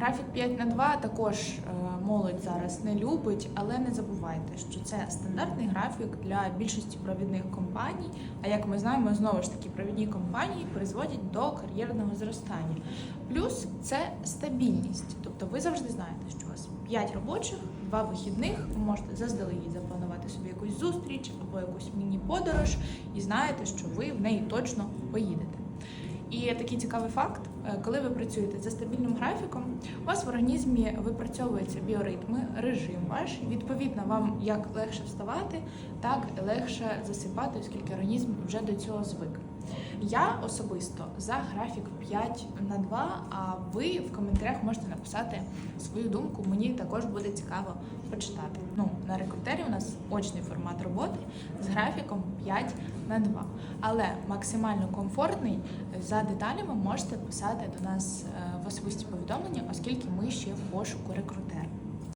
Графік 5 на 2 також е, молодь зараз не любить, але не забувайте, що це стандартний графік для більшості провідних компаній. А як ми знаємо, знову ж таки провідні компанії призводять до кар'єрного зростання. Плюс це стабільність. Тобто ви завжди знаєте, що у вас 5 робочих, 2 вихідних. Ви можете заздалегідь запланувати собі якусь зустріч або якусь міні-подорож, і знаєте, що ви в неї точно поїдете. І такий цікавий факт, е, коли ви працюєте за стабільним графіком, у вас в організмі випрацьовуються біоритми, режим ваш. Відповідно, вам як легше вставати, так легше засипати, оскільки організм вже до цього звик. Я особисто за графік 5 на 2, а ви в коментарях можете написати свою думку. Мені також буде цікаво почитати. Ну, на рекрутері у нас очний формат роботи з графіком 5 на 2. Але максимально комфортний за деталями можете писати до нас е, в особисті повідомлення, оскільки ми ще в пошуку рекрутера.